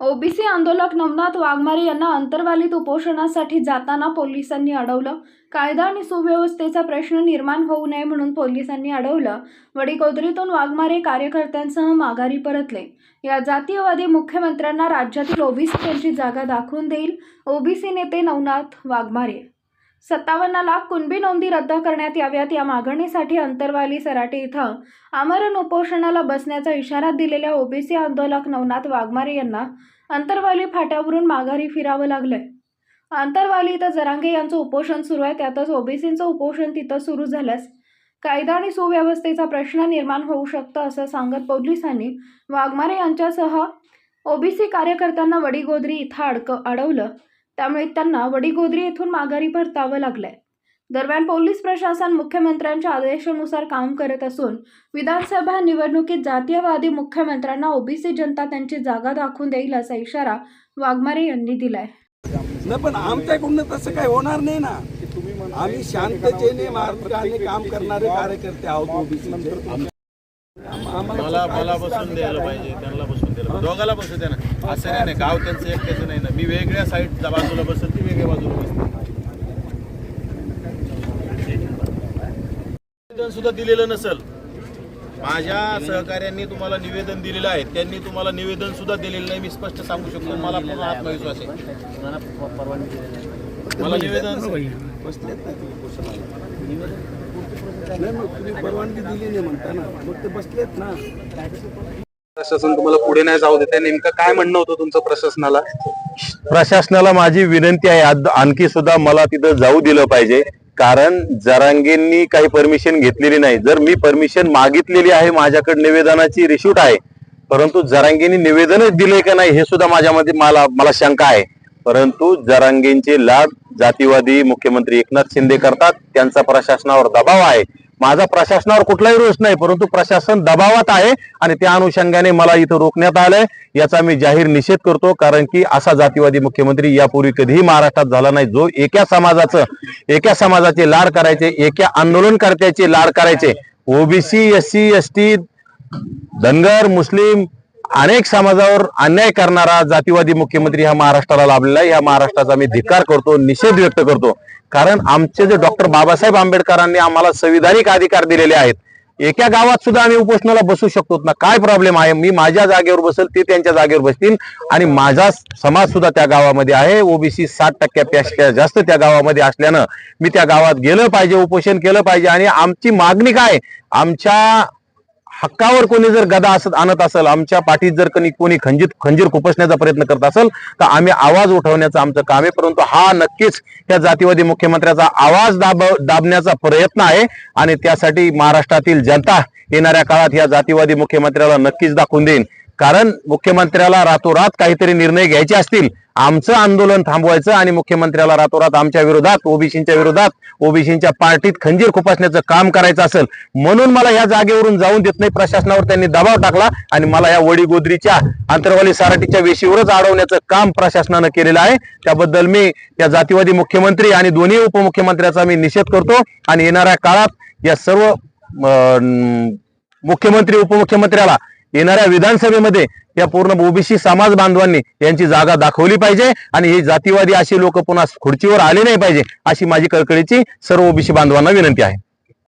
OBC आंदोलक नवनाथ वाघमारे यांना अंतर्वालीत उपोषणासाठी जाताना पोलिसांनी अडवलं. कायदा आणि सुव्यवस्थेचा प्रश्न निर्माण होऊ नये म्हणून पोलिसांनी अडवलं. वडीकोदरीतून वाघमारे कार्यकर्त्यांसह माघारी परतले. या जातीयवादी मुख्यमंत्र्यांना राज्यातील ओबीसी यांची जागा दाखवून देईल. ओबीसी नेते नवनाथ वाघमारे सत्तावन्न लाख कुणबी नोंदी रद्द करण्यात याव्यात या मागणीसाठी अंतरवाली सराटी इथं आमरण उपोषणाला बसण्याचा इशारा दिलेल्या ओबीसी आंदोलक नवनाथ वाघमारे यांना अंतरवाली फाट्यावरून माघारी फिरावं लागलंय. अंतरवाली इथं जरांगे यांचं उपोषण सुरू आहे त्यातच ओबीसींचं उपोषण तिथं सुरू झाल्यास कायदा आणि सुव्यवस्थेचा प्रश्न निर्माण होऊ शकतं असं सांगत पोलिसांनी वाघमारे यांच्यासह ओबीसी कार्यकर्त्यांना वडीगोद्री इथं अडक अडवलं. त्यामुळे त्यांना वडीगोद्री येथून माघारी परतावं लागलंय. दरम्यान पोलीस प्रशासन मुख्यमंत्र्यांच्या आदेशानुसार काम करत असून विधानसभा निवडणुकीत जातीयवादी मुख्यमंत्र्यांना ओबीसी जनता त्यांची जागा दाखवून देईल असा इशारा वाघमारे यांनी दिलाय. नाही पण आमच्याकडून तसं काही होणार नाही ना. आम्ही शांततेने मार्गाने काम करणारे कार्यकर्ते आहोत ओबीसी मला मला बसून द्यायला पाहिजे त्यांना बसून द्यायला. दोघाला बसू द्या ना. असं नाही ना गाव त्यांचं एकट्याचं नाही ना. मी वेगळ्या साईडच्या बाजूला बसत ती वेगळ्या बाजूला बसते निवेदन सुद्धा दिलेलं नसल. माझ्या सहकाऱ्यांनी तुम्हाला निवेदन दिलेलं आहे. त्यांनी तुम्हाला निवेदन सुद्धा दिलेलं नाही. मी स्पष्ट सांगू शकतो. मला पूर्ण आत्मविश्वास आहे. मला निवेदन परवानगी दिली नाही म्हणता ना. मग ते बसलेत ना. प्रशासन तुम्हाला पुढे नाही जाऊ देते नेमकं काय म्हणणं होतं तुमचं प्रशासनाला? प्रशासनाला माझी विनंती आहे. आणखी सुद्धा मला तिथं जाऊ दिलं पाहिजे. कारण जरांगेंनी काही परमिशन घेतलेली नाही. जर मी परमिशन मागितलेली आहे माझ्याकडे निवेदनाची रिशूट आहे परंतु जरांगेंनी निवेदनच दिले का नाही हे सुद्धा माझ्यामध्ये मला मला शंका आहे. परंतु जरांगेंचे लाभ जातीवादी मुख्यमंत्री एकनाथ शिंदे करतात. त्यांचा प्रशासनावर दबाव आहे. माझा प्रशासनावर कुठलाही रोष नाही परंतु प्रशासन दबावात आहे आणि त्या अनुषंगाने मला इथं रोखण्यात आलंय. याचा मी जाहीर निषेध करतो कारण की असा जातीवादी मुख्यमंत्री यापूर्वी कधीही महाराष्ट्रात झाला नाही. जो एका समाजाचं एका समाजाचे लाड करायचे एका आंदोलनकर्त्याचे लाड करायचे OBC S C S T Dhangar मुस्लिम अनेक समाजावर अन्याय करणारा जातीवादी मुख्यमंत्री हा महाराष्ट्राला लाभलेला आहे. या महाराष्ट्राचा मी धिक्कार करतो निषेध व्यक्त करतो. कारण आमचे जे डॉक्टर बाबासाहेब आंबेडकरांनी आम्हाला संविधानिक अधिकार दिलेले आहेत एका गावात सुद्धा आम्ही उपोषणाला बसू शकतो ना? काय प्रॉब्लेम आहे? मी माझ्या जागेवर बसेल ते त्यांच्या जागेवर बसतील. आणि माझा समाज सुद्धा त्या गावामध्ये आहे. ओबीसी साठ टक्क्यापेक्षा जास्त त्या गावामध्ये असल्यानं मी त्या गावात गेलं पाहिजे उपोषण केलं पाहिजे. आणि आमची मागणी काय? आमच्या हक्कावर कोणी जर गदा असत आणत असेल आमच्या पाठीत जर कोणी कोणी खंजीत खंजीर खुपसण्याचा प्रयत्न करत असेल तर आम्ही आवाज उठवण्याचं आमचं काम आहे. परंतु हा नक्कीच या जातीवादी मुख्यमंत्र्याचा आवाज दाब दाबण्याचा प्रयत्न आहे. आणि त्यासाठी महाराष्ट्रातील जनता येणाऱ्या काळात या जातीवादी मुख्यमंत्र्याला नक्कीच दाखवून देईन. कारण मुख्यमंत्र्याला रातोरात काहीतरी निर्णय घ्यायचे असतील आमचं आंदोलन थांबवायचं आणि मुख्यमंत्र्याला रातोरात आमच्या विरोधात ओबीसीच्या विरोधात ओबीसीच्या पार्टीत खंजीर खुपासण्याचं काम करायचं असेल म्हणून मला या जागेवरून जाऊन देत नाही. प्रशासनावर त्यांनी दबाव टाकला आणि मला या वडी गोदरीच्या अंतरवाली साराटीच्या वेशीवरच अडवण्याचं काम प्रशासनानं केलेलं आहे. त्याबद्दल मी या जातीवादी मुख्यमंत्री आणि दोन्ही उपमुख्यमंत्र्याचा मी निषेध करतो आणि येणाऱ्या काळात या सर्व मुख्यमंत्री उपमुख्यमंत्र्याला येणाऱ्या विधानसभेमध्ये या पूर्ण ओबीसी समाज बांधवांनी यांची जागा दाखवली पाहिजे आणि ही जातीवादी अशी लोक पुन्हा खुर्चीवर आले नाही पाहिजे अशी माझी कळकळीची सर्व ओबीसी बांधवांना विनंती आहे.